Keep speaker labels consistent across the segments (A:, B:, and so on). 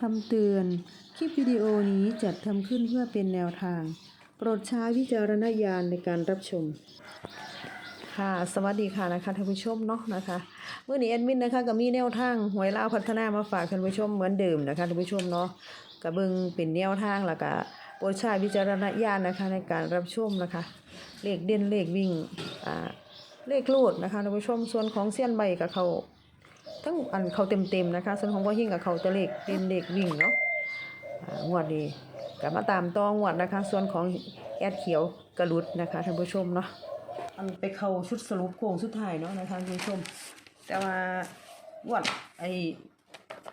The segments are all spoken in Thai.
A: คำเตือน คลิปวิดีโอนี้จัดทำขึ้นเพื่อเป็นแนวทาง โปรดใช้วิจารณญาณในการรับชม ค่ะสวัสดีค่ะนะคะท่านผู้ชมเนาะนะคะเมื่อนี้แอดมินนะคะก็มีแนวทางหวยลาวพัฒนามาฝากท่านผู้ชมเหมือนเดิมนะคะท่านผู้ชมเนาะกระเบิงเป็นแนวทางแล้วก็โปรดใช้วิจารณญาณนะคะในการรับชมนะคะเลขเด่นเลขวิ่งอ่าเลขลูดนะคะท่านผู้ชมส่วนของเสี้ยนใบกับเขา ทั้งอันเขาเต็มๆนะคะ ส่วนของพ่อหิ่งกับเขาจะเลขเด่นเลขวิ่งเนาะอ่างวดนี้กลับมาตามต่องวดนะคะ ส่วนของแอดเขียวกระลุดนะคะท่านผู้ชมเนาะอันไปเข้าชุดสรุปโค้งสุดท้ายเนาะนะคะท่านผู้ชม แต่ว่างวดไอ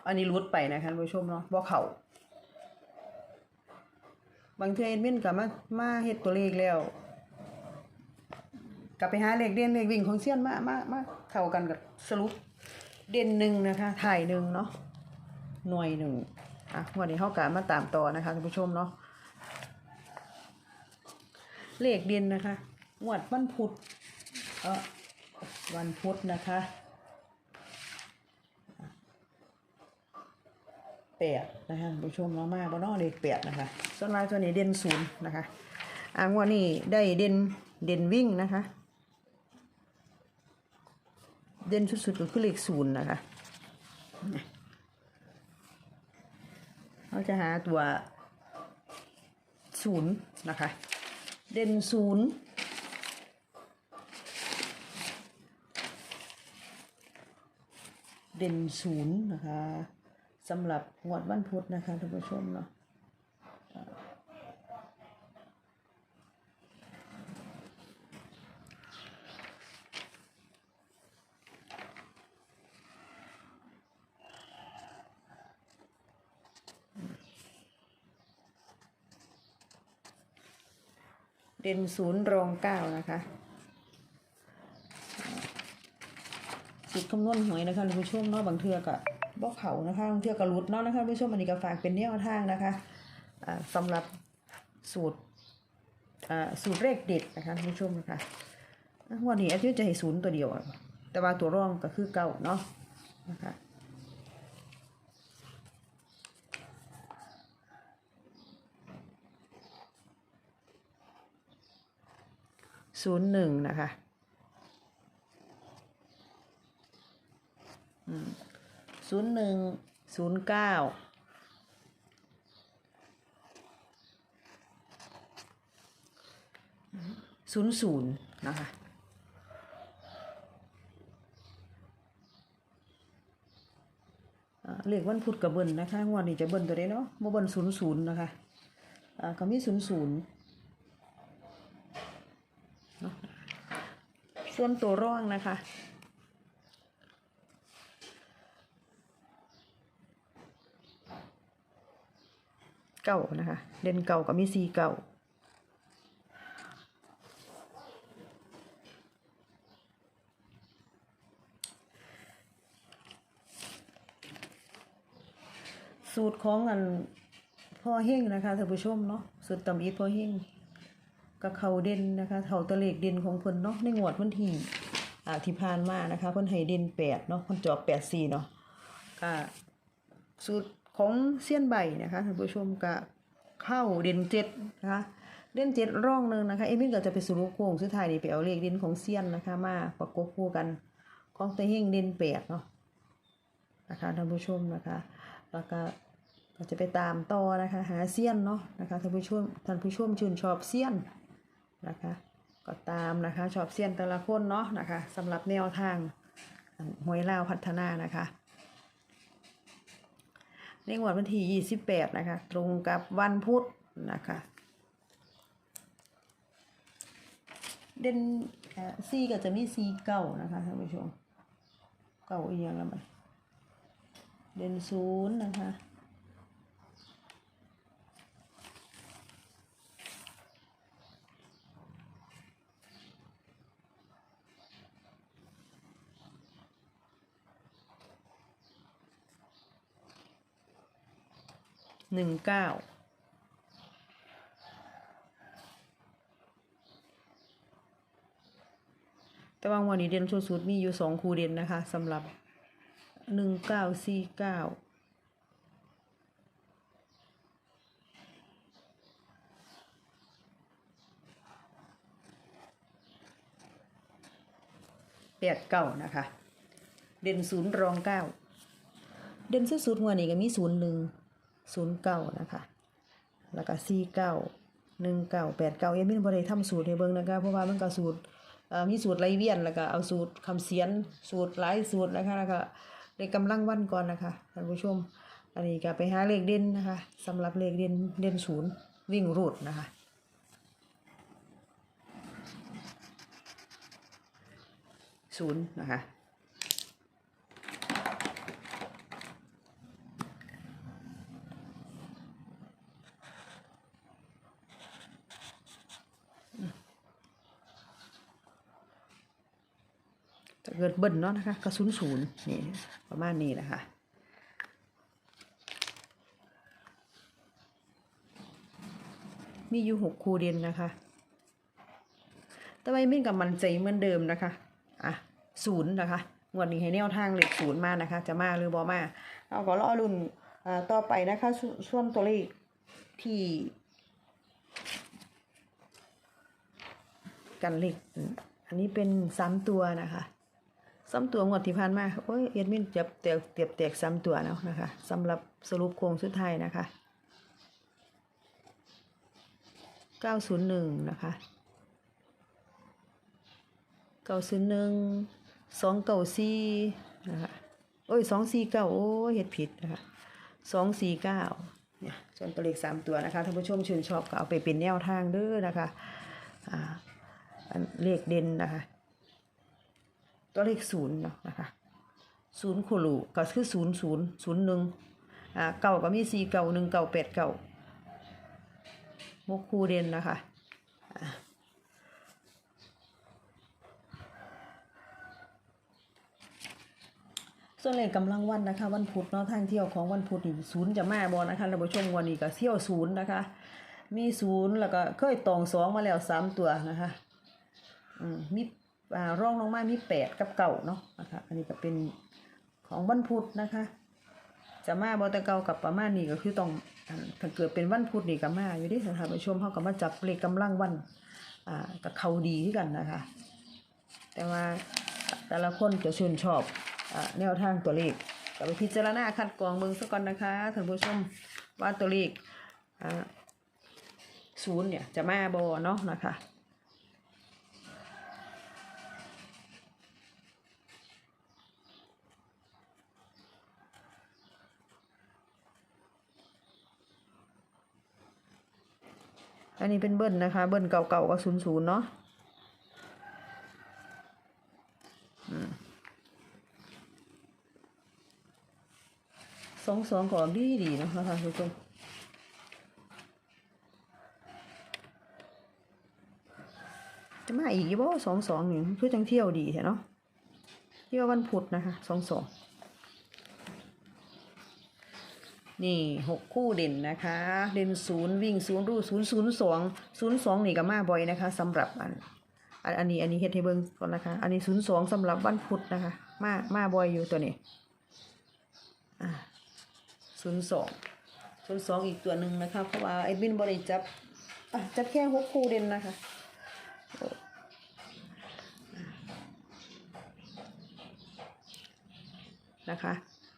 A: อันนี้รุดไปนะคะท่านผู้ชมเนาะบ่เขาบางเทื่อเอ็ดมินกับมามาเฮ็ดตัวเลขแล้วกลับไปหาเลขเด่นเลขวิ่งของเซียนมามามาเข้ากันกับสรุป เด่นหนึ่งนะคะถ่ายหนึ่งเนาะหน่วยหนึ่งอะวันนี้เข้ากะมาตามต่อนะคะท่านผู้ชมเนาะเลขเด่นนะคะงวดวันพุธเออวันพุธนะคะแปดนะคะผู้ชมเนามาบ่เนอเลขแปดนะคะส่วนมากตัวนี้เด่นศูนย์นะคะอ่างวดนี้ได้เด่นเด่นวิ่งนะคะ เด่นสุดๆก็คือเลขศูนย์นะคะเราจะหาตัวศูนย์นะคะ เด่นศูนย์เด่นศูนย์นะคะสำหรับงวดวันพุธนะคะท่านผู้ชมเนาะ เด่นศูนย์รองเก้านะคะสุดคำนวณหวยนะคะท่านผู้ชมเนาะบางเทือกะบอกเขานะคะบางเทือกะรุดเนาะนะคะท่านผู้ชมอันนี้ก็ฝากเป็นแนวทางนะคะอ่าสำหรับสูตรอ่าสูตรเลขเด็ดนะคะท่านผู้ชมนะคะวันนี้อาทิตย์จะให้ศูนย์ตัวเดียว แต่ว่าตัวร่องก็คือเก้าเนาะนะคะ ศูนย์หนึ่งนะคะศูนย์หนึ่งศูนย์เก้าศูนย์ศูนย์นะคะอ่าเลขวันพุธกับเบิ้ลนะคะงวันนี้จะเบิ้ลตัวได้เนาะมาเบิ้ลศูนย์ศูนย์นะคะอ่าก็มีศูนย์ศูนย์ ส่วนตัวร่องนะคะ เก่านะคะ เด่นเก่ากับมีซีเก่าสูตรของอันพ่อเฮงนะคะท่านผู้ชมเนาะสูตรตำอีทพ่อเฮง กับเขาเด่นนะคะเขาตะเลกเด่นของเพิ่นเนาะในงวดวันที่อ่าที่ผ่านมานะคะเพิ่นให้เด่นแปดเนาะเพิ่นจอบแปดสี่เนาะก็สูตรของเซียนใบนะคะท่านผู้ชมก็เข้าเด่นเจ็ดนะคะเด่นเจ็ดร่องหนึ่งนะคะเอมินก็จะไปสรุปโค้งสุดท้ายนี่ไปเอาเลขเด่นของเซียนนะคะ มาประกบคู่กันของตะเฮงเด่นแปดเนาะนะคะท่านผู้ชมนะคะ แล้วก็ก็จะไปตามต่อนะคะ หาเซียนเนาะนะคะท่านผู้ชมท่านผู้ชมชื่นชอบเซียน นะคะ ก็ตามนะคะชอบเซียนแต่ละคนเนาะนะคะสำหรับแนวทางหวยลาวพัฒนานะคะในงวดวันที่28 นะคะ ตรงกับวันพุธนะคะ เด่นซีก็จะมีซีเก้านะคะท่านผู้ชมเก้าอีกอย่างละมันเด่นศูนย์นะคะ หนึ่งเก้าแต่ว่าวันนี้เด่นสุดๆมีอยู่สองคู่เด่นนะคะสำหรับหนึ่งเก้าสี่เก้าแปดเก้านะคะ เด่นศูนย์รองเก้าเด่นสุดๆวันนี้ก็มีศูนย์หนึ่ง ศูนย์เก้านะคะ แล้วก็สี่เก้าหนึ่งเก้าแปดเก้ายังไม่ได้ทำสูตรให้เบิ่งนะคะ เพราะว่ามันก็สูตรมีสูตรไรเวียนแล้วก็เอาสูตรคำเสียนสูตรหลายสูตรนะคะแล้วก็เลขกำลังวันก่อนนะคะท่านผู้ชม อันนี้ก็ไปหาเลขเด่นนะคะสำหรับเลขเด่นเด่นศูนย์วิ่งรูดนะคะศูนย์นะคะ เกิดเบิ้ลเนาะนะคะก็ศูนย์ศูนย์นี่ประมาณนี้นะคะมีอยู่หกคูเด่นนะคะแต่ว่าไม่กับมันใจเหมือนเดิมนะคะอะศูนย์นะคะงวดนี้ให้แนวทางเลขศูนย์มานะคะ จะมาหรือบอมาเราก็รอรุ่นต่อไปนะคะช่วงตัวเลขที่กันเลขอืมอันนี้เป็นสามตัวนะคะ สามตัวงวดที่ผ่านมาโอ้ยเอ็ดมินจับแตกเตียบแตกสามตัวแล้วนะคะสำหรับสรุปโครงสุดท้ายนะคะเก้าศูนะคะเก้าศูนะคะ โอ้ยสองสี่เก้าโอ้ยเห็ดผิดนะคะสองสี่เนี่ยส่วนตัวเลขสามตัวนะคะท่านผู้ชมชื่นชอบก็เอาไปเป็นแนวทางเด้อนะคะ อ่าเลขเด่นนะคะ ตัวเลขศูนย์เนาะนะคะศูนย์โคลูก็คือศูนย์ศูนย์ศูนย์หนึ่งอ่าเก้าก็มีสี่เก้าหนึ่งเก้าแปดเก้าหกคู่เดนนะคะส่วนเลขกำลังวันนะคะ วันพุธเนาะทางเที่ยวของวันพุธนี่ศูนย์จะมาบอนะคะท่านผู้ชมวันนี้ก็เที่ยวศูนย์นะคะ มีศูนย์แล้วก็เคยตองสองมาแล้วสามตัวนะคะ อืมมี ร่องลงมามีแปดกับเก่าเนาะนะคะอันนี้ก็เป็นของวันพุธนะคะ จะมาบอต่เกากับประมาณนี้ก็คือต้องถ้าเกิดเป็นวันพุธนี่ก็มาอยู่ที่ท่านผู้ชมเขาก็มาจับเลขกำลังวันอ่ากับเขาดีที่กันนะคะ แต่ว่าแต่ละคนจะชื่นชอบอาแนวทางตัวเลขก็ไปพิจารณาคัดกรองเบิ่งซะก่อนนะคะท่านผู้ชมว่าตัวเลขอ่าศูนย์เนี่ยจะมาบอเนาะนะคะ อันนี้เป็นเบิ้ลนะคะ เบิ้ลเก่าๆก็ศูนย์ศูนย์เนาะสองสองก็ดีดีนะคะท่านผู้ชมจะมาอีกยี่บ่สองสองหนี่งคือจังเที่ยวดีใช่เนาะเที่ยววันพุธนะคะสองสอง นี่หกคู่เด่นนะคะ เด่นศูนย์วิ่งศูนย์รูศูนย์ศูนย์สองศูนย์สองนี่ก็มาบ่อยนะคะสำหรับอันอันนี้อันนี้เฮ็ดให้เบิ่งก่อนนะคะ อันนี้ศูนย์สองสำหรับวันพุธนะคะ มามาบ่อยอยู่ตัวนี้อ่าศูนย์สองศูนย์สองอีกตัวหนึ่งนะคะเพราะว่าไอ้บินบริจับอะจับแค่หกคู่เด่นนะคะนะคะ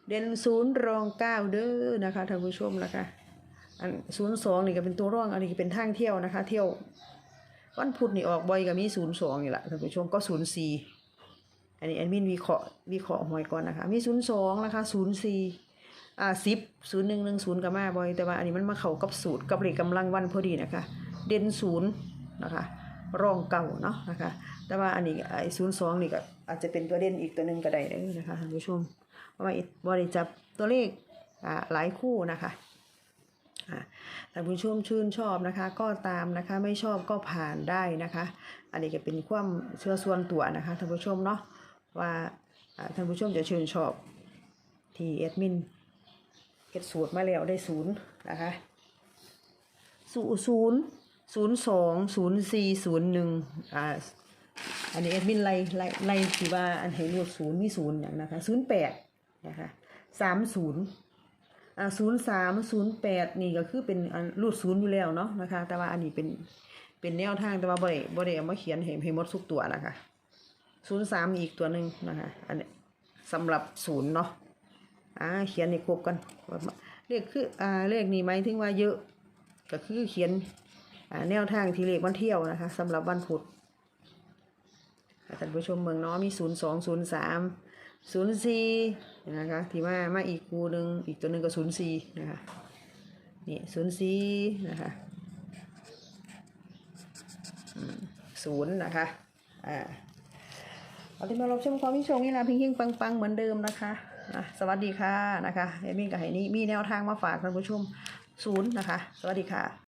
A: เด่นศูนย์รองเก้าเด้อนะคะท่านผู้ชมนะคะอันศูนย์สองนี่ก็เป็นตัวร่องอันนี้ก็เป็นทางเที่ยวนะคะ เที่ยววันพุธนี่ออกบ่อยก็มีศูนย์สองนี่แหละท่านผู้ชมก็ศูนย์สี่อันนี้แอดมินวิเคราะห์วิเคราะห์หวยก่อนนะคะ มีศูนย์สองนะคะศูนย์สี่อ่าสิบศูนย์หนึ่งหนึ่งศูนย์กับมาบ่อยแต่ว่าอันนี้มันมาเข้ากับสูตรกับเลขกำลังวันพอดีนะคะ เด่นศูนย์นะคะรองเก่าเนาะนะคะ แต่ว่าอันนี้ไอ้ศูนย์สองนี่ก็อาจจะเป็นตัวเด่นอีกตัวหนึ่งก็ได้นะคะท่านผู้ชม ว่าบริจับตัวเลขอ่าหลายคู่นะคะอ่าท่านผู้ชมชื่นชอบนะคะ ก็ตามนะคะไม่ชอบก็ผ่านได้นะคะ อันนี้ก็เป็นความเชื่อส่วนตัวนะคะท่านผู้ชมเนาะว่าอ่าท่านผู้ชมจะชื่นชอบที่แอดมินเฮ็ดสูตรมาแล้วได้ศูนย์นะคะศูศูนย์ศูนย์สองศูนย์สี่ศูนย์หนึ่งอ่าอันนี้แอดมินไล่ไล่ไล่ที่ว่าอันให้รูดศูนย์มีศูนย์อย่างนะคะศูนย์แปด นะคะสามศูนย์อ่าศูนย์สามศูนย์แปดนี่ก็คือเป็นรูดศูนย์อยู่แล้วเนาะนะคะ แต่ว่าอันนี้เป็นเป็นแนวทางแต่ว่าบ่ได้บ่ได้เอามาเขียนให้ให้หมดทุกตัวนะคะศูนย์สามอีกตัวหนึ่งนะคะ อันนี้สำหรับศูนย์เนาะอ่าเขียนให้ครบกันเลขคืออ่าเลขนี้หมายถึงว่าเยอะ ก็คือเขียนอ่าแนวทางที่เลขวันเที่ยวนะคะสำหรับวันพุธท่านผู้ชมเมืองเนาะมีศูนย์สองศูนย์สามศูนย์สี่ นะคะที่มามาอีกคูหนึ่งอีกตัวหนึ่งก็ศูนย์สี่นะคะนี่ศูนย์สี่นะคะศูนย์นะคะอ่าเอาที่มารับชมความวิชงนี่นะพิงหิงปังๆเหมือนเดิมนะคะอะสวัสดีค่ะนะคะเอมี่กับไฮนี่มีแนวทางมาฝากท่านผู้ชมศูนย์นะคะ สวัสดีค่ะ